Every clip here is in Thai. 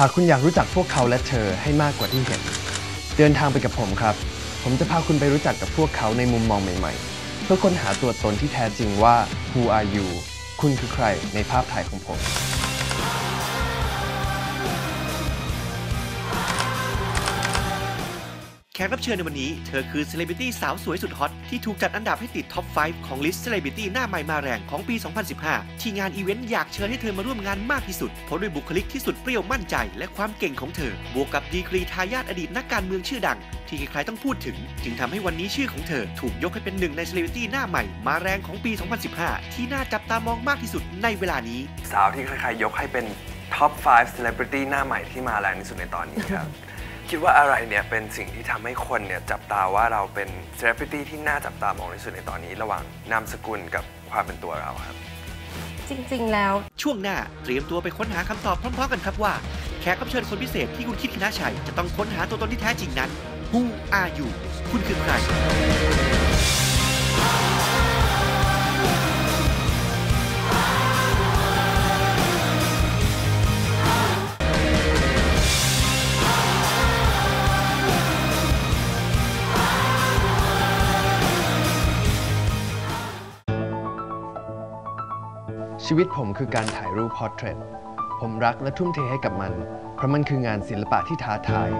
หากคุณอยากรู้จักพวกเขาและเธอให้มากกว่าที่เห็น เดินทางไปกับผมครับ ผมจะพาคุณไปรู้จักกับพวกเขาในมุมมองใหม่ ๆ เพื่อค้นหาตัวตนที่แท้จริงว่า Who are you คุณคือใครในภาพถ่ายของผม แขกรับเชิญในวันนี้ เธอคือเซเลบริตี้สาวสวยสุดฮอต ที่ถูกจัดอันดับให้ติดท็อป 5 ของลิสต์เซเลบริตี้หน้าใหม่มาแรงของปี 2015 ที่งานอีเวนต์อยากเชิญให้เธอมาร่วมงานมากที่สุด เพราะด้วยบุคลิกที่สุดเปรี้ยวมั่นใจ และความเก่งของเธอ บวกกับดีกรีทายาทอดีตนักการเมืองชื่อดัง ที่ใครๆต้องพูดถึง จึงทำให้วันนี้ชื่อของเธอ ถูกยกให้เป็นหนึ่งในเซเลบริตี้หน้าใหม่มาแรงของปี 2015 ที่น่าจับตามองมากที่สุดในเวลานี้ สาวที่ใครๆยกให้เป็นท็อป5 celebrity หน้าใหม่ที่มาแรงที่สุดในตอนนี้ครับ คิดว่าอะไรเนี่ยเป็นสิ่งที่ทำให้คนเนี่ยจับตาว่าเราเป็น celebrity ที่น่าจับตามองที่สุดในตอนนี้ ระหว่างนามสกุลกับความเป็นตัวเราครับ จริง ๆ แล้ว ช่วงหน้าเตรียมตัวไปค้นหาคำตอบพร้อมๆกันครับว่าแขกรับเชิญคนพิเศษที่คุณคิดคณะชัยจะต้องค้นหาตัวตนที่แท้จริงนั้น Who are you คุณคือใคร ชีวิตผมคือการถ่ายรูปพอร์เทรต ผมรักและทุ่มเทให้กับมัน เพราะมันคืองานศิลปะที่ท้าทาย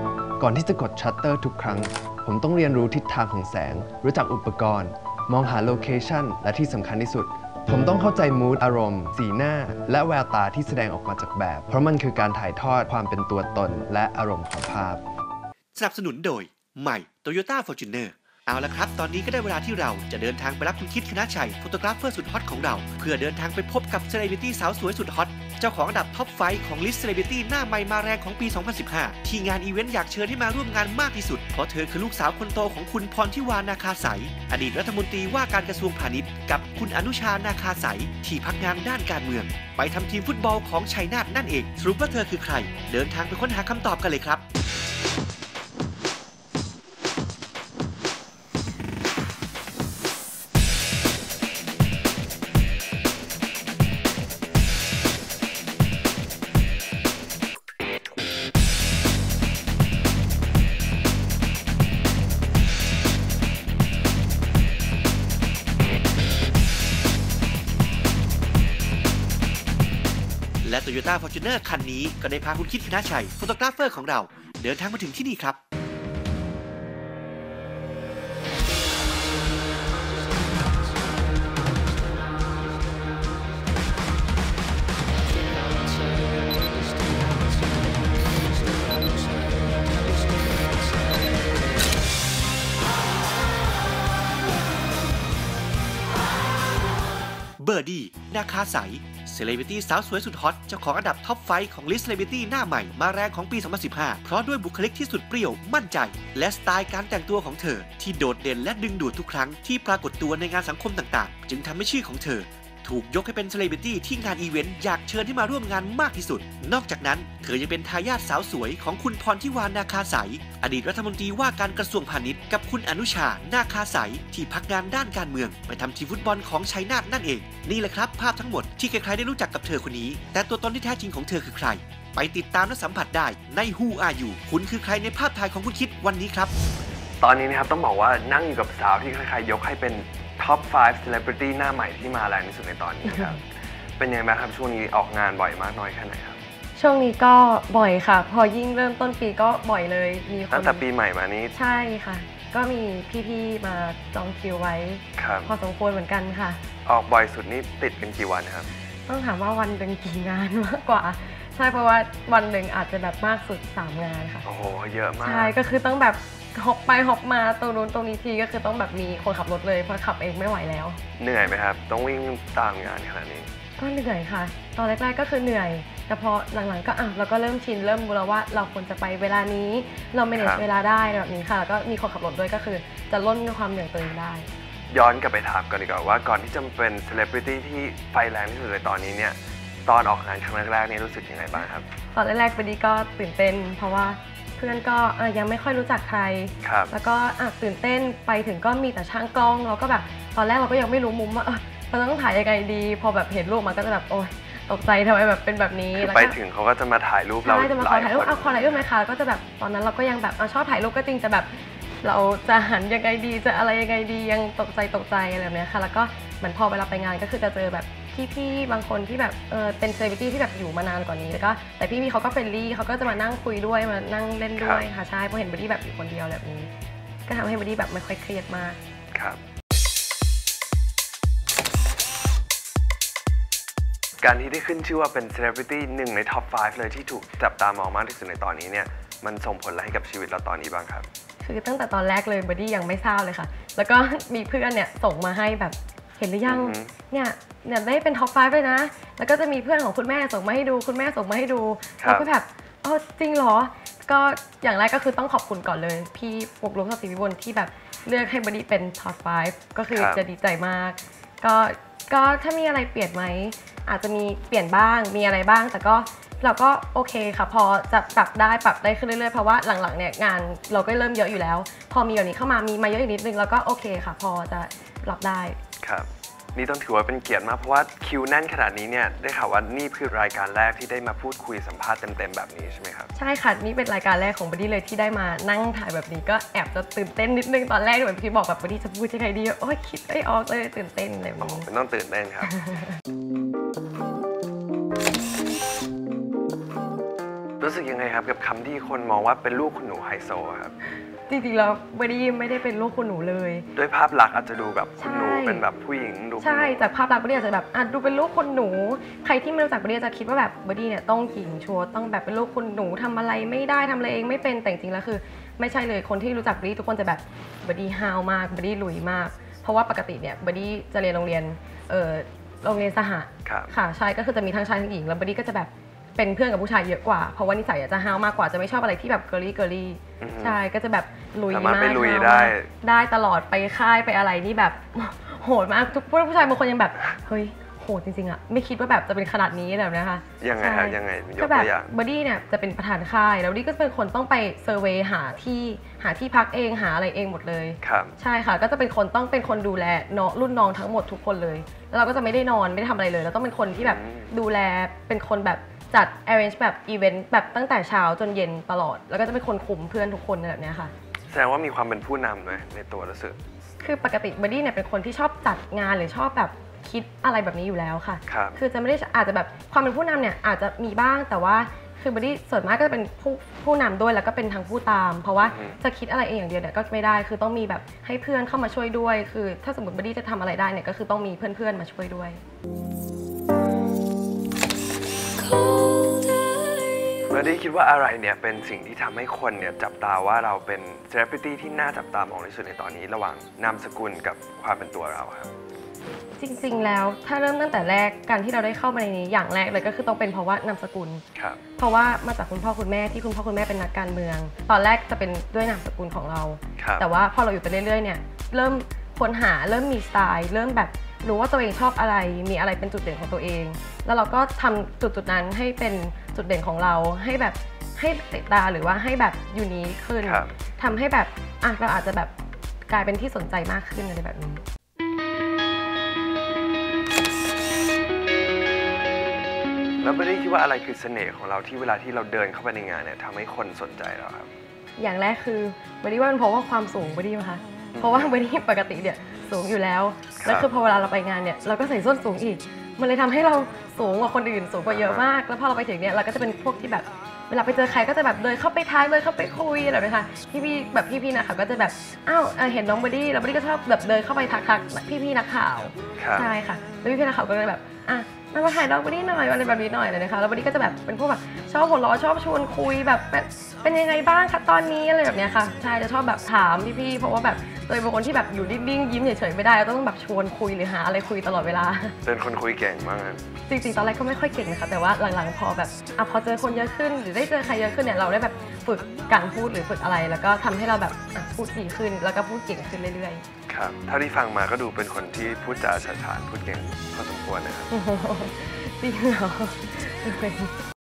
ก่อนที่จะกดชัตเตอร์ทุกครั้ง ผมต้องเรียนรู้ทิศทางของแสง รู้จักอุปกรณ์ มองหาโลเคชันและที่สำคัญที่สุด ผมต้องเข้าใจมูดอารมณ์ สีหน้า และแววตาที่แสดงออกมาจากแบบ เพราะมันคือการถ่ายทอดความเป็นตัวตน และอารมณ์ของภาพ สนับสนุนโดยใหม่ Toyota Fortuner เอาละครับ ตอนนี้ก็ได้เวลาที่เราจะเดินทางไปรับคุณคิดคณะชัย โฟโตกราฟเฟอร์สุดฮอตของเรา เพื่อเดินทางไปพบกับเซเลบริตี้สาวสวยสุดฮอต เจ้าของอันดับท็อปไฟของลิสต์เซเลบริตี้หน้าใหม่มาแรงของปี 2015 ที่งานอีเวนต์อยากเชิญให้มาร่วมงานมากที่สุด เพราะเธอคือลูกสาวคนโตของคุณพรทิวานาคาใสยอดีตรัฐมนตรีว่าการกระทรวงพาณิชย์ กับคุณอนุชานาคาใสยที่พักงานด้านการเมือง ไปทำทีมฟุตบอลของชัยนาทนั่นเองสรุปว่าเธอคือใคร เดินทางไปค้นหาคำตอบกันเลยครับ และ Toyota Fortuner คันนี้ก็ได้พาคุณคิดคณะชัยโฟโตกราฟเฟอร์ของเรา เดินทางมาถึงที่นี่ครับเบอร์ดี้นาคาใส เซเลบริตี้สาวสวยสุดฮอตเจ้าของอันดับท็อปไฟของลิสเซเลบริตี้หน้าใหม่มาแรงของปี 2015 เพราะด้วยบุคลิกที่สุดเปรี้ยวมั่นใจ และสไตล์การแต่งตัวของเธอ ที่โดดเด่นและดึงดูดทุกครั้งที่ปรากฏตัวในงานสังคมต่างๆ จึงทำให้ชื่อของเธอ ถูกยกให้เป็นเซเลบริตี้ที่งานอีเวนต์อยากเชิญให้มาร่วมงานมากที่สุด นอกจากนั้น เธอยังเป็นทายาทสาวสวยของคุณพรทิวานาคาใสยอดีตรัฐมนตรีว่าการกระทรวงพาณิชย์กับคุณอนุชา นาคาใสยที่พักงานด้านการเมือง ไปทำทีฟุตบอลของชัยนาทนั่นเอง นี่แหละครับภาพทั้งหมดที่ใครๆได้รู้จักกับเธอคนนี้ แต่ตัวตนที่แท้จริงของเธอคือใคร ไปติดตามและสัมผัสได้ใน Who Are You คุณคือใครในภาพถ่ายของคุณคิดวันนี้ครับ ตอนนี้นะครับต้องบอกว่านั่งอยู่กับสาวที่ใครๆยกให้เป็น ท็อป 5 celebrity หน้าใหม่ที่มาแรงที่สุดในตอนนี้ครับ เป็นยังไงบ้างครับช่วงนี้ออกงานบ่อยมากน้อยแค่ไหนครับ ช่วงนี้ก็บ่อยค่ะ พอยิ่งเริ่มต้นปีก็บ่อยเลยมีคนตั้งแต่ปีใหม่มานี้ ใช่ค่ะ ก็มีพี่ๆมาจองคิวไว้ ครับ พอสมควรเหมือนกันค่ะ ออกบ่อยสุดนี่ติดกันกี่วันครับ ต้องถามว่าวันเป็นกี่งานมากกว่า ใช่เพราะว่าวันหนึ่งอาจจะแบบมากสุด 3 งานค่ะ โอ้โหเยอะมาก ใช่ก็คือต้องแบบ หอบไปหอบมาตรงนู้นตรงนี้ทีก็คือต้องแบบมีคนขับรถเลยเพราะขับเองไม่ไหวแล้ว เหนื่อยไหมครับ ต้องวิ่งตามงานขนาดนี้ ก็เหนื่อยค่ะ ตอนแรกๆก็คือเหนื่อย แต่พอหลังๆก็อะเราก็เริ่มชินเริ่มรู้แล้วว่าเราควรจะไปเวลานี้ เราไม่ครัเนบเวลาได้แบบนี้ค่ะแล้วก็มีคนขับรถด้วยก็คือ จะลดความเหนื่อยตัวเองได้ ย้อนกลับไปถามก่อนดีกว่าว่าก่อนที่จะเป็นเซเลบริตี้ที่ไฟแรงที่สุดในตอนนี้เนี่ยตอนออกงานครั้งแรกๆนี่รู้สึกยังไงบ้างครับ ตอนแรกๆไปดีก็ตื่นเต้นเพราะว่า เพื่อนก็อะยังไม่ค่อยรู้จักใครครับแล้วก็อะตื่นเต้นไปถึงก็มีแต่ช่างกล้องเราก็แบบตอนแรกเราก็ยังไม่รู้มุมว่าเออเราต้องถ่ายยังไงดี พอแบบเห็นรูปมันก็จะแบบโอ๊ยตกใจทำไมแบบเป็นแบบนี้คือแล้วไปก็ถึงเขาก็จะมาถ่ายรูปเราใช่จะมาหขอลายถ่ายครูปนเอาขอถ่ายรูปไหมคะก็จะแบบตอนนั้นเราก็ยังแบบเอาชอบถ่ายรูปก็จริงแต่แบบเราจะหันยังไงดีจะอะไรยังไงดียังตกใจตกใจอะไรแบบเนี้ยค่ะ แล้วก็เหมือนพอเวลาไปงานก็คือจะเจอแบบ พี่ๆบางคนที่แบบเออเป็นเซเลบริตี้ที่แบบอยู่มานานกว่านี้แล้วก็แต่พี่ๆเขาก็เฟรนลี่เขาก็จะมานั่งคุยด้วยมานั่งเล่นด้วยค่ะใช่เพราะเห็นบอดี้แบบอยู่คนเดียวแบบนี้ ก็ทำให้บอดี้แบบไม่ค่อยเครียดมากครับการที่ได้ขึ้นชื่อว่าเป็น celebrity หนึ่งใน top 5เลยที่ถูกจับตามองมากที่สุดในตอนนี้เนี่ย มันส่งผลอะไรให้กับชีวิตเราตอนนี้บ้างครับ คือตั้งแต่ตอนแรกเลยบอดี้ยังไม่ทราบเลยค่ะ แล้วก็มีเพื่อนเนี่ยส่งมาให้แบบเห็นหรือยังอือหือเนี่ย เนี่ยได้เป็นท็อป5เลยนะ แล้วก็จะมีเพื่อนของคุณแม่ส่งมาให้ดู คุณแม่ส่งมาให้ดูครับเราก็แบบอ๋อจริงเหรอ ก็อย่างแรกก็คือต้องขอบคุณก่อนเลย พี่ปุกลุกสศิวิบลที่แบบเลือกให้บอดี้เป็นท็อป5ก็คือครับจะดีใจมาก ก็ก็ถ้ามีอะไรเปลี่ยนไหมอาจจะมีเปลี่ยนบ้างมีอะไรบ้าง แต่ก็เราก็โอเคค่ะพอจะปรับได้ปรับได้ขึ้นเรื่อยๆเพราะว่าหลังๆเนี่ยงานเราก็เริ่มเยอะอยู่แล้ว พอมีอย่างนี้เข้ามามีมาเยอะอีกนิดนึงแล้วก็โอเคค่ะ พอจะรับได้ครับ นี่ต้องถือว่าเป็นเกียรติมากเพราะว่าคิวแน่นขนาดนี้เนี่ยได้ข่าวว่านี่คือรายการแรกที่ได้มาพูดคุยสัมภาษณ์เต็มๆแบบนี้ใช่ไหมครับใช่ค่ะนี่เป็นรายการแรกของบอดี้เลยที่ได้มานั่งถ่ายแบบนี้ก็แอบจะตื่นเต้นนิดนึงตอนแรกเหมือนพี่บอกแบบบอดี้จะพูดยังไงดีโอ้ยคิดไม่ออกเลยตื่นเต้นอะไรแบบนี้เป็นต้องตื่นเต้นครับรู้สึกยังไงครับกับคำที่คนมองว่าเป็นลูกคุณหนูไฮโซอะครับ จริงๆแล้วบอดี้ไม่ได้เป็นลูกคุณหนูเลย ด้วยภาพลักษณ์อาจจะดูแบบคุณหนูใช่เป็นแบบผู้หญิงดูคุณหนูใช่จากภาพลักษณ์บอดี้อาจจะแบบอะดูเป็นลูกคนหนู ใครที่ไม่รู้จักบอดี้จะคิดว่าแบบบอดี้เนี่ยต้องหญิงชัวร์ต้องแบบเป็นลูกคนหนูทำอะไรไม่ได้ทำอะไรเองไม่เป็นแต่จริงๆแล้วคือ ไม่ใช่เลยคนที่รู้จักบอดี้ทุกคนจะแบบบอดี้ฮาวมากบอดี้ลุยมาก เพราะว่าปกติเนี่ยบอดี้จะเรียนโรงเรียนเออโรงเรียนสหะครับค่ะใช่ก็คือจะมีทั้งชายทั้งหญิงแล้วบอดี้ก็จะแบบ เป็นเพื่อนกับผู้ชายเยอะกว่า เพราะว่านิสัยอาจจะฮาวมากกว่าจะไม่ชอบอะไรที่แบบเกอร์ลี่เกอร์ลี่อือฮึใช่ก็จะแบบลุยสามารถมากไปลุยฮาวได้มากได้ตลอดไปค่ายไปอะไรนี่แบบโหดมากทุกผู้ชายบางคนยังแบบเฮ้ยโหดจริงๆอะไม่คิดว่าแบบจะเป็นขนาดนี้แบบเนี้ยค่ะยังไงครับใช่ยังไงยก็กแบตับวอย่างบอดี้เนี่ยจะเป็นประธานค่าย แล้วบอดี้ก็เป็นคนต้องไปเซอร์เวยหาที่หาที่พักเองหาอะไรเองหมดเลยครับใช่ค่ะ ก็จะเป็นคนต้องเป็นคนดูแลน้องรุ่นน้องทั้งหมดทุกคนเลย แล้วเราก็จะไม่ได้นอนไม่ได้ทำอะไรเลย เราต้องเป็นคนที่แบบอืมดูแลเป็นคนแบบ จัด arrange แบบอีเวนต์แบบตั้งแต่เช้าจนเย็นตลอด แล้วก็จะเป็นคนคุมเพื่อนทุกคนแบบเนี้ยค่ะ แสดงว่ามีความเป็นผู้นำเลยในตัวรู้สึก คือปกติบอดี้เนี่ยเป็นคนที่ชอบจัดงานหรือชอบแบบคิดอะไรแบบนี้อยู่แล้วค่ะ ครับคือจะไม่ได้อาจจะแบบความเป็นผู้นำเนี่ยอาจจะมีบ้างแต่ว่าคือบอดี้ส่วนมากก็จะเป็นผู้ผู้นำด้วยแล้วก็เป็นทางผู้ตาม เพราะว่าอือฮึ จะคิดอะไรเองอย่างเดียวเนี่ยก็ไม่ได้คือต้องมีแบบให้เพื่อนเข้ามาช่วยด้วย คือ ถ้าสมมติบอดี้จะทำอะไรได้เนี่ยก็คือต้องมีเพื่อนๆมาช่วยด้วย เมื่อได้คิดว่าอะไรเนี่ยเป็นสิ่งที่ทำให้คนเนี่ยจับตาว่าเราเป็น celebrity ที่น่าจับตามองที่สุดในตอนนี้ระหว่างนามสกุลกับความเป็นตัวเราครับ จริงๆ แล้วถ้าเริ่มตั้งแต่แรกการที่เราได้เข้ามาในนี้อย่างแรกเลยก็คือต้องเป็นเพราะว่านามสกุล ครับ เพราะว่ามาจากคุณพ่อคุณแม่ที่คุณพ่อคุณแม่เป็นนักการเมือง ตอนแรกจะเป็นด้วยนามสกุลของเรา ครับ แต่ว่าพอเราอยู่ไปเรื่อยๆ เนี่ยเริ่มค้นหาเริ่มมีสไตล์ เริ่มแบบ รู้ว่าตัวเองชอบอะไร มีอะไรเป็นจุดเด่นของตัวเอง แล้วเราก็ทำจุดจุดๆนั้นให้เป็นจุดเด่นของเรา ให้แบบให้ติดตาหรือว่าให้แบบยูนิคขึ้นครับทำให้แบบอะเราอาจจะแบบกลายเป็นที่สนใจมากขึ้นอะไรแบบนี้แล้วไม่ได้คิดว่าอะไรคือเสน่ห์ของเราที่เวลาที่เราเดินเข้าไปในงานเนี่ยทำให้คนสนใจเราครับ อย่างแรกคือบอดี้ว่าเป็นเพราะว่าความสูงบอดี้นะคะเพราะว่าบอดี้ปกติเนี่ย สูงอยู่แล้วครับแล้วคือพอเวลาเราไปงานเนี่ยเราก็ใส่ส้นสูงอีก มันเลยทำให้เราสูงกว่าคนอื่นสูงกว่าเยอะมาก แล้วพอเราไปถึงเนี่ยเราก็จะเป็นพวกที่แบบเวลาไปเจอใครก็จะแบบเดินเข้าไปทักเดินเข้าไปคุยอะไรแบบนี้ค่ะพี่ๆแบบพี่ๆนะคะก็จะแบบอ้าวเอ่อเห็นน้องบอดี้แล้วบอดี้ก็ชอบแบบเดินเข้าไปทักทักพี่ๆนักข่าวครับใช่ค่ะแล้วพี่ๆนักข่าวก็เลยแบบอะมามาถ่ายน้องบอดี้หน่อยอะไรแบบนี้หน่อยเลยนะคะแล้วบอดี้ก็จะแบบเป็นพวกแบบชอบหัวเราะชอบชวนคุยแบบเป็นเป็นยังไงบ้างคะตอนนี้อะไรแบบเนี้ยค่ะใช่จะชอบแบบถามพี่ๆเพราะว่าแบบ ตัวเองเป็นคนที่แบบอยู่นิ่งๆยิ้มเฉยๆไม่ได้เราต้องแบบชวนคุยหรือหาอะไรคุยตลอดเวลา เป็นคนคุยเก่งมากนะจริงๆตอนแรกก็ไม่ค่อยเก่งนะคะแต่ว่าหลังๆพอแบบอะพอเจอคนเยอะขึ้น หรือได้เจอใครเยอะขึ้นเนี่ยเราได้แบบฝึกการพูดหรือฝึกอะไร แล้วก็ทำให้เราแบบอะพูดดีขึ้น แล้วก็พูดเก่งขึ้นเรื่อยครับเท่าที่ฟังมาก็ดูเป็นคนที่พูดจาฉาฉานพูดเก่งพอสมควรนะครับๆโอ้โหจริงเหรอ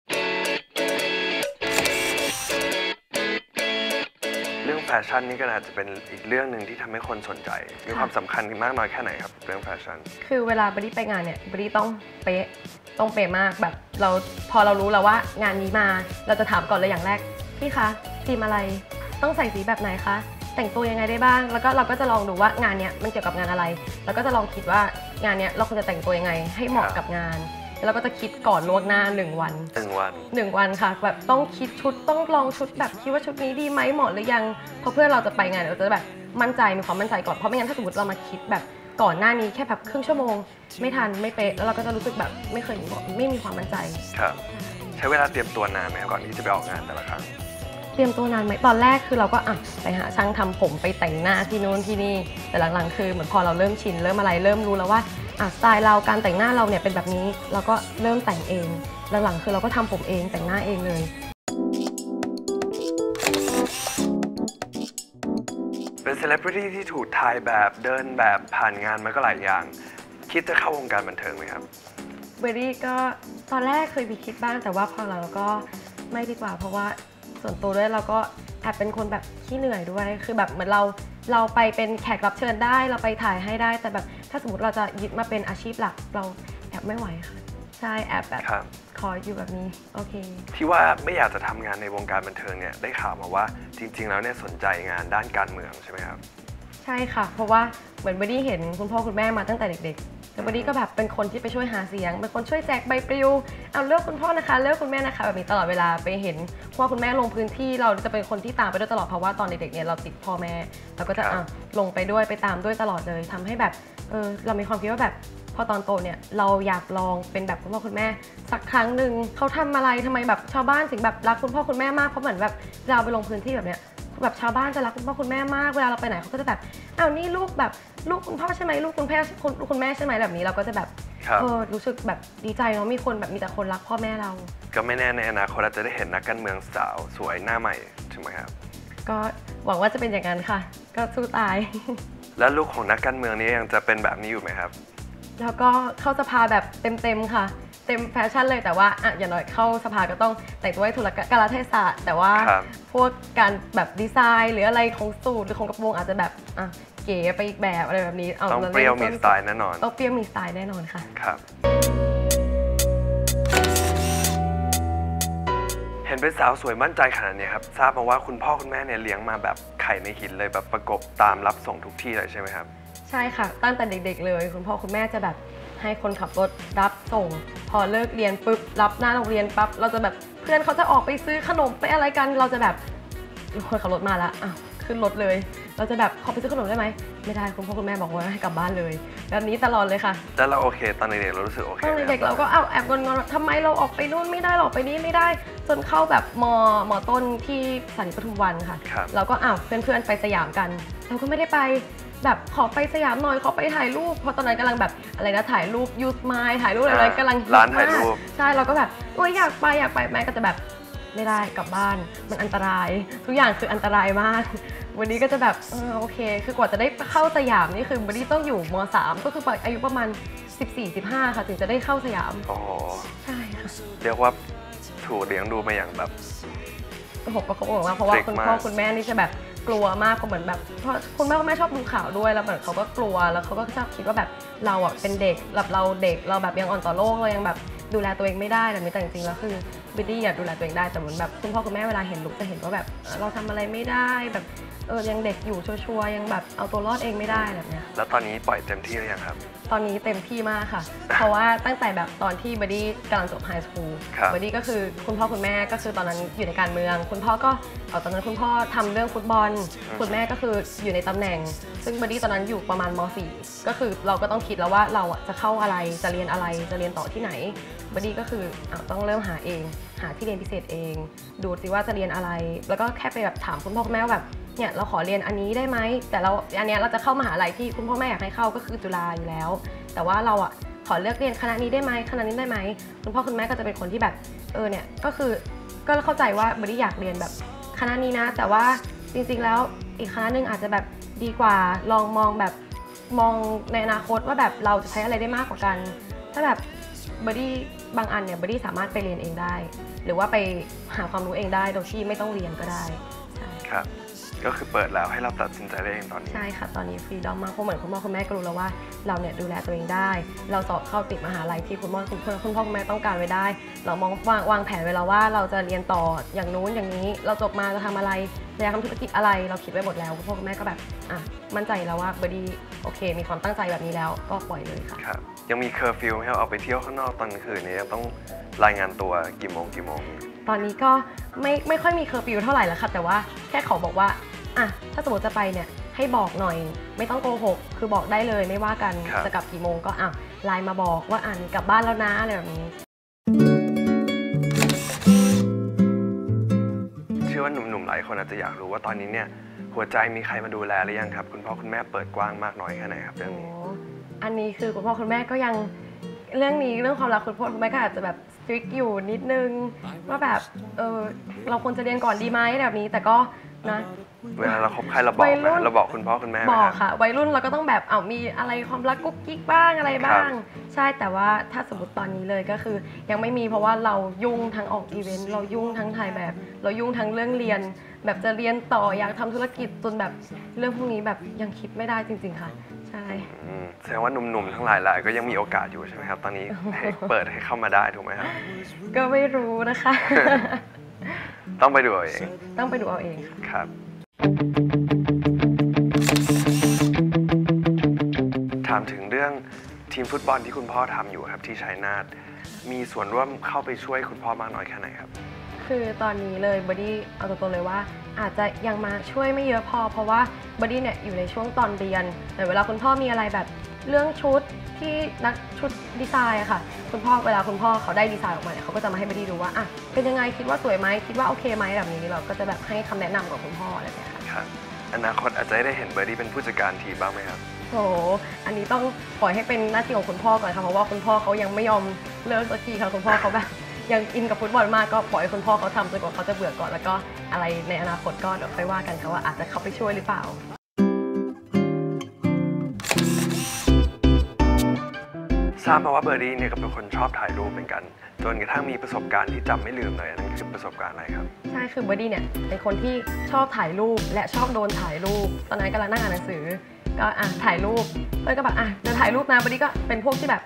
แฟชั่นนี่ก็อาจจะเป็นอีกเรื่องหนึ่งที่ทำให้คนสนใจ มีความสำคัญมากน้อยแค่ไหนครับเรื่องแฟชั่น คือเวลาบริไปงานเนี่ยบริต้องเป๊ะต้องเป๊ะมากแบบเราพอเรารู้แล้วว่างานนี้มา เราจะถามก่อนเลยอย่างแรกพี่คะทีมอะไรต้องใส่สีแบบไหนคะแต่งตัวยังไงได้บ้าง แล้วก็เราก็จะลองดูว่างานเนี้ยมันเกี่ยวกับงานอะไร แล้วก็จะลองคิดว่างานเนี้ยเราควรจะแต่งตัวยังไง ให้เหมาะกับงาน แล้วเราก็จะคิดก่อนล่วงหน้าหนึ่งวัน หนึ่งวันหนึ่งวันค่ะ แบบต้องคิดชุดต้องลองชุดแบบคิดว่าชุดนี้ดีไหมเหมาะหรือยังเพราะเพื่อเราจะไปงานเราจะแบบมั่นใจมีความมั่นใจก่อนเพราะไม่งั้นถ้าสมมติเรามาคิดแบบก่อนหน้านี้แค่แบบครึ่งชั่วโมง ไม่ทันไม่เป๊ะแล้วเราก็จะรู้สึกแบบไม่เคยมีไม่มีความมั่นใจ ครับ ใช้เวลาเตรียมตัวนานไหมครับก่อนที่จะไปออกงานแต่ละครั้ง เตรียมตัวนานไหมตอนแรกคือเราก็อะไปหาช่างทำผมไปแต่งหน้าที่นู้นที่นี่ แต่หลังๆ คือเหมือนพอเราเริ่มชินเริ่มอะไรเริ่มรู้แล้วว่า อะสไตล์เราการแต่งหน้าเราเนี่ยเป็นแบบนี้เราก็เริ่มแต่งเองหลังๆคือเราก็ทำผมเองแต่งหน้าเองเลยเป็นเซเลบริตี้ที่ถูกถ่ายแบบเดินแบบผ่านงานมาก็หลายอย่าง คิดจะเข้าวงการบันเทิงไหมครับเบอร์รี่ก็ตอนแรกเคยมีคิดบ้างแต่ว่าพอหลังเราก็ไม่ดีกว่า เพราะว่าส่วนตัวด้วยเราก็แอบเป็นคนแบบขี้เหนื่อยด้วย คือแบบเหมือนเรา เราไปเป็นแขกรับเชิญได้ เราไปถ่ายให้ได้ แต่แบบถ้าสมมติเราจะยึดมาเป็นอาชีพหลัก เราแอบไม่ไหวค่ะใช่แอบแบบครับ ขออยู่แบบนี้โอเค ที่ว่าไม่อยากจะทำงานในวงการบันเทิงเนี่ยได้ข่าวมาว่าจริง ๆ แล้วเนี่ยสนใจงานด้านการเมืองใช่ไหมครับ ใช่ค่ะ เพราะว่าเหมือนเบอร์ดี้เห็นคุณพ่อคุณแม่มาตั้งแต่เด็กๆ แล้วเบอร์ดี้ก็แบบเป็นคนที่ไปช่วยหาเสียง เป็นคนช่วยแจกใบปลิว เอาเลือกคุณพ่อนะคะ เลือกคุณแม่นะคะ แบบนี้ตลอดเวลาไปเห็นพ่อคุณแม่ลงพื้นที่เราจะเป็นคนที่ตามไปด้วยตลอดเพราะว่าตอนเด็กๆเนี่ยเราติดพ่อแม่เราก็จะครับอะลงไปด้วยไปตามด้วยตลอดเลยทำให้แบบเออเรามีความคิดว่าแบบพอตอนโตเนี่ยเราอยากลองเป็นแบบคุณพ่อคุณแม่ สักครั้งหนึ่งเขาทำอะไรทำไมแบบชาวบ้านถึงแบบรักคุณพ่อคุณแม่มากเพราะเหมือนแบบเราไปลงพื้นที่แบบเนี้ย แบบชาวบ้านจะรักคุณพ่อคุณแม่มากเวลาเราไปไหนเขาก็จะแบบอ้าวนี่ลูกแบบลูกคุณพ่อใช่ไหมลูกคุณแม่คุณลูกคุณแม่ใช่ไหมแบบนี้เราก็จะแบบครับเออรู้สึกแบบดีใจเนาะมีคนแบบมีแต่คนรักพ่อแม่เรา ก็ไม่แน่ในอนาคตเราจะได้เห็นนักการเมืองสาวสวยหน้าใหม่ถูกไหมครับ ก็หวังว่าจะเป็นอย่างนั้นค่ะ ก็สู้ตาย แล้วลูกของนักการเมืองนี้ยังจะเป็นแบบนี้อยู่ไหมครับ แล้วก็เข้าสภาแบบเต็มๆค่ะ เต็มแฟชั่นเลยแต่ว่าอะอย่างน้อยเข้าสภาก็ต้องแต่งตัวให้ถูกกาลเทศะแต่ว่าครับ พวกการแบบดีไซน์ หรืออะไรของสูทหรือของกระโปรงอาจจะแบบอะเก๋ไปอีกแบบอะไรแบบนี้าต้องราเปรี้ยวมีต้นสไตล์แน่นอน ต้องเปรี้ยวมีสไตล์แน่นอนค่ะ ครับ เห็นเป็นสาวสวยมั่นใจขนาดนี้ครับ ทราบมาว่าคุณพ่อคุณแม่เนี่ยเลี้ยงมาแบบไข่ในหินเลยแบบประกบตามรับส่งทุกที่เลยใช่ไหมครับ ใช่ค่ะ ตั้งแต่เด็ก ๆ เลย คุณพ่อคุณแม่จะแบบ ให้คนขับรถรับส่ง พอเลิกเรียนปุ๊บรับหน้าโรงเรียนปั๊บเราจะแบบเพื่อนเขาจะออกไปซื้อขนมไปอะไรกัน เราจะแบบคนขับรถมาแล้วอะขึ้นรถเลย เราจะแบบขอไปซื้อขนมได้ไหมไม่ได้คุณพ่อคุณแม่บอกว่าให้กลับบ้านเลย แบบนี้ตลอดเลยค่ะแล้วเราโอเค ตอนเด็กๆเรารู้สึกโอเคตอนไหมเด็กคๆรับเราก็เอาแอบงอนๆว่าทำไมเราออกไปนู่นไม่ได้หรอกไปนี่ไม่ได้ จนเข้าแบบมมต้นที่สันปทุมวันค่ะครับเราก็อ้าวเพื่อนๆไปสยามกัน เราก็ไม่ได้ไป แบบขอไปสยามหน่อยขอไปถ่ายรูปเพราะตอนนั้นกำลังแบบอะไรนะถ่ายรูปยูสมายถ่ายรูปอะไรอ่ากำลังฮิตร้านถ่ายรูปมกใช่เราก็แบบโอ้ยอยากไปอยากไปแม่ก็จะแบบไม่ได้กลับบ้านมันอันตราย ทุกอย่างคืออันตรายมาก วันนี้ก็จะแบบเออโอเค คือกว่าจะได้เข้าสยามนี่คือวันนี้ต้องอยู่ม .3 ก็คืออายุประมาณ 14-15 ค่ะ ถึงจะได้เข้าสยามโอ้โหใช่ค่ะเรียกว่าถูกเลี้ยงดูมาอย่างแบบผมก็เขาบอกว่าเพราะว่า Strict คุณมากพ่อคุณแม่นี่จะแบบ กลัวมากก็เหมือนแบบเพราะคุณพ่อคุณแม่ชอบดูข่าวด้วยแล้วเหมือนเขาก็กลัวแล้วเขาก็ชอบคิดว่าแบบเราอะเป็นเด็กแบบเราเด็กเราแบบยังอ่อนต่อโลกเรายังแบบดูแลตัวเองไม่ได้แต่นี้แต่จริงๆแล้วคือบิดดี้อยากดูแลตัวเองได้แต่เหมือนแบบคุณพ่อคุณแม่เวลาเห็นลูกจะเห็นว่าแบบเออเราทำอะไรไม่ได้แบบ เออยังเด็กอยู่ชัวร์ๆยังแบบเอาตัวรอดเองไม่ได้แบบเนี้ย แล้วตอนนี้ปล่อยเต็มที่หรือยังครับ ตอนนี้เต็มที่มากค่ะ เพราะว่าตั้งแต่แบบตอนที่บ u ดี้กำลังจบไฮสคูลครับบ u ดี้ก็คือคุณพ่อคุณแม่ก็คือตอนนั้นอยู่ในการเมือง คุณพ่อก็เอาตอนนั้นคุณพ่อทำเรื่องฟุตบอลคุณแม่ก็คืออยู่ในตำแหน่ง ซึ่งบ u ดี้ตอนนั้นอยู่ประมาณม .4 ก็คือเราก็ต้องคิดแล้วว่าเราอะจะเข้าอะไรจะเรียนอะไรจะเรียนต่อที่ไหนบ u ดี้ก็คืออะต้องเริ่มหาเอง หาที่เรียนพิเศษเอง ดูสิว่าจะเรียนอะไร แล้วก็แค่ไปแบบถามคุณพ่อคุณแม่ว่าแบบ เนี่ยเราขอเรียนอันนี้ได้ไหมแต่เราอันเนี้ยเราจะเข้ามหาลัยที่คุณพ่อแม่อยากให้เข้าก็คือจุฬาอยู่แล้ว แต่ว่าเราอะขอเลือกเรียนคณะนี้ได้ไหมคณะนี้ได้ไหมคุณพ่อคุณแม่ก็จะเป็นคนที่แบบเออเนี่ยก็คือก็เข้าใจว่าบริอยากเรียนแบบคณะนี้นะ แต่ว่าจริงๆแล้วอีกคณะหนึ่งอาจจะแบบดีกว่าลองมองแบบมองในอนาคตว่าแบบเราจะใช้อะไรได้มากกว่ากัน ถ้าแบบบอดี้บางอันเนี่ยบอดี้สามารถไปเรียนเองได้ หรือว่าไปหาความรู้เองได้โดยที่ไม่ต้องเรียนก็ได้ใช่ครับ ก็คือเปิดแล้วให้เราตัดสินใจได้เองตอนนี้ ใช่ค่ะ ตอนนี้ฟรีดอมมากเพราะเหมือนคุณพ่อคุณแม่ก็รู้แล้วว่าเราเนี่ยดูแลตัวเองได้ เราสอบเข้าติดมหาลัยที่คุณพ่อคุณพ่อคุณพ่อคุณแม่ต้องการไว้ได้ เรามองวางวางแผนไว้แล้วว่าเราจะเรียนต่ออย่างนู้นอย่างนี้ เราจบมาจะทำอะไรจะอยากทำธุรกิจอะไร เราคิดไว้หมดแล้วคุณพ่อคุณแม่ก็แบบอะมั่นใจแล้วว่าเบอร์ดี้โอเค มีความตั้งใจแบบนี้แล้วก็ปล่อยเลยค่ะครับยังมีเคอร์ฟิวไหมครับเอาไปเที่ยวข้างนอกตอนกลางคืนนี้ยังต้องรายงานตัวกี่โมงกี่โมง ตอนนี้ก็ไม่ไม่ค่อยมีเคอร์ฟิวเท่าไหร่แล้วค่ะ แต่ว่าแค่เขาบอกว่าอะถ้าสมมติจะไปเนี่ยให้บอกหน่อย ไม่ต้องโกหก คือบอกได้เลยไม่ว่ากันครับจะกลับกี่โมงก็อะไลน์มาบอกว่าอ่านกลับบ้านแล้วนะอะไรแบบนี้เชื่อว่าหนุ่มๆหลายคนอาจจะอยากรู้ว่าตอนนี้เนี่ยหัวใจมีใครมาดูแลหรือยังครับ คุณพ่อคุณแม่เปิดกว้างมากน้อยแค่ไหนครับเรื่องโอ้นี้อันนี้คือคุณพ่อคุณแม่ก็ยัง เรื่องนี้เรื่องความรักคุณพ่อคุณแม่ก็อาจจะแบบสตริกอยู่นิดนึงว่าแบบเออเราควรจะเรียนก่อนดีไหมแบบนี้แต่ก็นะ เวลาเราคบใครเราบอกวัยไหมรุ่นเราบอกคุณพ่อคุณแม่ไหมบอกครับค่ะ วัยรุ่นเราก็ต้องแบบเอามีอะไรความรักกุ๊กกิ๊กบ้างอะไรบ้าง ใช่แต่ว่าถ้าสมมติตอนนี้เลยก็คือ ยังไม่มีเพราะว่าเรายุ่งทั้งออกอีเวนต์เรายุ่งทั้งถ่ายแบบ เรายุ่งทั้งเรื่องเรียน แบบจะเรียนต่ออยากทำธุรกิจจนแบบเรื่องพวกนี้แบบยังคิดไม่ได้จริง ๆค่ะ ใช่อืมแสดงว่าหนุ่มๆทั้งหลายหลายๆก็ยังมีโอกาสอยู่ใช่ไหมครับ ตอนนี้ให้เปิดให้เข้ามาได้ถูกไหมครับก็ไม่รู้นะคะ ต้องไปดูเอาเอง ต้องไปดูเอาเองค่ะครับ ถามถึงเรื่องทีมฟุตบอลที่คุณพ่อทำอยู่ครับที่ชัยนาทมีส่วนร่วมเข้าไปช่วยคุณพ่อมากน้อยแค่ไหนครับ คือตอนนี้เลยบอดี้เอาตรงๆเลยว่า อาจจะยังมาช่วยไม่เยอะพอ เพราะว่าบอดี้เนี่ยอยู่ในช่วงตอนเรียน แต่เวลาคุณพ่อมีอะไรแบบ เรื่องชุดที่นักชุดดีไซน์อะค่ะ คุณพ่อเวลาคุณพ่อเขาได้ดีไซน์ออกมาเนี่ยเขาก็จะมาให้บอดี้ดูว่าอะเป็นยังไงคิดว่าสวยไหมคิดว่าโอเคไหมแบบนี้เราก็จะแบบให้คำแนะนำกับคุณพ่ออะไรแบบเนี้ยค่ะครับอนาคตอาจจะได้เห็นเบอร์ดี้เป็นผู้จัดการทีมบ้างไหมครับโอ้โหอันนี้ต้องปล่อยให้เป็นหน้าที่ของคุณพ่อก่อนค่ะเพราะว่าคุณพ่อเขายังไม่ยอมเลิกสักทีค่ะคุณพ่อเขาแบบยังอินกับฟุตบอลมากก็ปล่อยให้คุณพ่อเขาทำจนกว่าเขาจะเบื่อก่อนแล้วก็อะไรในอนาคตก็เดี๋ยวค่อยว่ากันค่ะว่าอาจจะเข้าไปช่วยหรือเปล่า ทราบมาว่าเบอร์ดี้เนี่ยก็เป็นคนชอบถ่ายรูปเหมือนกัน จนกระทั่งมีประสบการณ์ที่จำไม่ลืมเลยอันนั่นคือประสบการณ์อะไรครับ ใช่คือเบอร์ดี้เนี่ยเป็นคนที่ชอบถ่ายรูปและชอบโดนถ่ายรูป ตอนนั้นกำลังนั่งอ่านหนังสือ ก็อะถ่ายรูปเพื่อนก็แบบอะจะถ่ายรูปนะเบอร์ดี้ก็เป็นพวกที่แบบ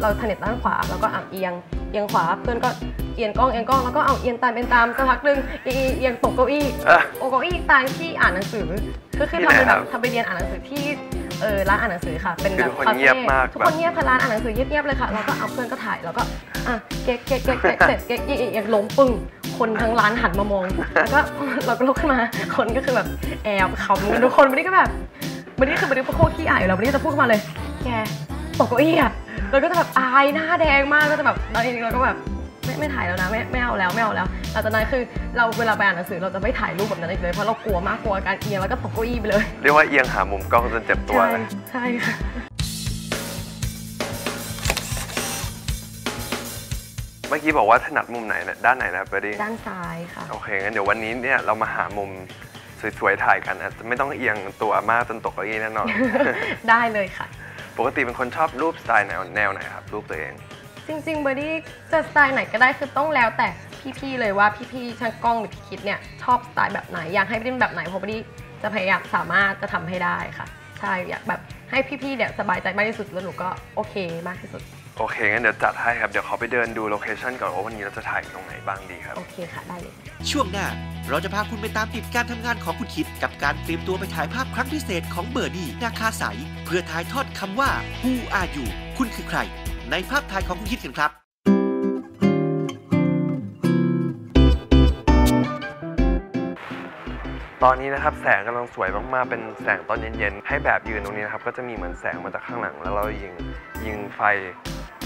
เราถนัดด้านขวาแล้วก็อะเอียงเอียงขวาเพื่อนก็เอียงกล้องเอียงกล้องแล้วก็เอาเอียงตามเป็นตามสักพักหนึ่งเอียงเอียงตกเก้าอี้ อะ โอ้เก้าอี้ตางที่อ่านหนังสือ คือที่ทำไหนเป็นแบบบทำไปเรียนอ่านหนังสือที่ เออร้านอ่านหนังสือค่ะ เป็นแบบคือทุกคนคาเงีเฟ่ยบมากทุกคนเงียบค่ะร้านอ่านหนังสือเงียบๆเลยค่ะเราก็เอาเพื่อนก็ถ่ายแล้วก็อะเก๊กเก๊กเก๊กเก๊กเสร็จเก๊กอีกอีกล้มปึ้งคนทั้งร้านหันมามองแล้วก็เราก็ลุกขึ้นมา คนก็คือแบบแอบขำกันทุกคนวันนี้ก็แบบวันนี้คือวันนี้โคตรขี้อายอยู่แล้ววันนี้จะพูดขึ้นมาเลย แกตกเก้าอี้อะเราก็จะแบบอายหน้าแดงมากก็จะแบบตอนนี้เราก็แบบ ไม่ไม่ถ่ายแล้วนะไม่ไม่เอาแล้วไม่เอาแล้วหลังจากนั้นคือเราเวลาไปอ่านหนังสือเราจะไม่ถ่ายรูปแบบนั้นอีกเลยเพราะเรากลัวมากกลัวการเอียงแล้วก็ตกเก้าอี้ไปเลย เรียกว่าเอียงหามุมกล้องจนเจ็บตัวใช่เลยใช่ค่ะเมื่อกี้บอกว่าถนัดมุมไหนนะด้านไหนนะเบอร์ดี้ด้านซ้ายค่ะ โอเคงั้นเดี๋ยววันนี้เนี่ยเรามาหามุมสวยๆถ่ายกันอาจจะไม่ต้องเอียงตัวมากจนตกเก้าอี้แน่นอน ได้เลยค่ะ ปกติเป็นคนชอบรูปสไตล์แนวแนวไหนครับรูปตัวเอง จริงๆเบอร์ดี้จะสไตล์ไหนก็ได้คือต้องแล้วแต่พี่ๆเลยว่าพี่ๆช่างกล้องหรือพี่คิดเนี่ยชอบสไตล์แบบไหนอยากให้เป็นแบบไหนเพราะเบอร์ดี้จะพยายามสามารถจะทำให้ได้ค่ะ ใช่อยากแบบให้พี่ๆเนี่ยสบายใจมากที่สุดแล้วหนูก็โอเคมากที่สุดโอเคงั้นเดี๋ยวจัดให้ครับ เดี๋ยวขอไปเดินดูโลเคชั่นก่อนว่าวันนี้เราจะถ่ายตรงไหนบ้างดีครับ โอเคค่ะ ได้เลย ช่วงหน้า เราจะพาคุณไปตามติดการทำงานของคุณคิด กับการเตรียมตัวไปถ่ายภาพครั้งพิเศษของเบอร์ดี้นาคาใส เพื่อถ่ายทอดคำว่า Who are you คุณคือใคร ในภาพถ่ายของคุณคิดกันครับตอนนี้นะครับแสงกำลังสวยมากๆ เป็นแสงตอนเย็นๆ ให้แบบยืนตรงนี้นะครับ ก็จะมีเหมือนแสงมาจากข้างหลัง แล้วเรายิงยิงไฟ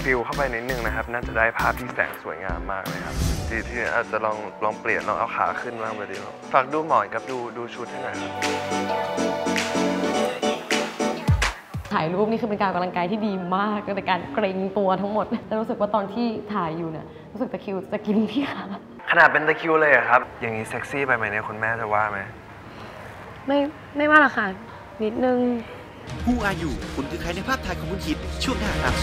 ฟิวเข้าไปนิดนึงนะครับ น่าจะได้ภาพที่แสงสวยงามมากเลยครับ ทีที่อาจจะลองลองเปลี่ยนลองเอาขาขึ้นบ้างไปดีครับฝากดูหมอนกับดูดูชุดให้หน่อยครับ ถ่ายรูปนี่คือเป็นการออกกำลังกายที่ดีมากในการเกรงตัวทั้งหมดแต่รู้สึกว่าตอนที่ถ่ายอยู่เนี่ยรู้สึกตะคริวจะกินที่ขาขนาดเป็นตะคริวเลยเหรอครับ อย่างนี้เซ็กซี่ไปไหมเนี่ยคุณแม่จะว่าไหมไม่ไม่ว่าหรอกค่ะ นิดนึง Who are you คุณคือใครในภาพถ่ายของคุณคิดช่วงหน้าครับ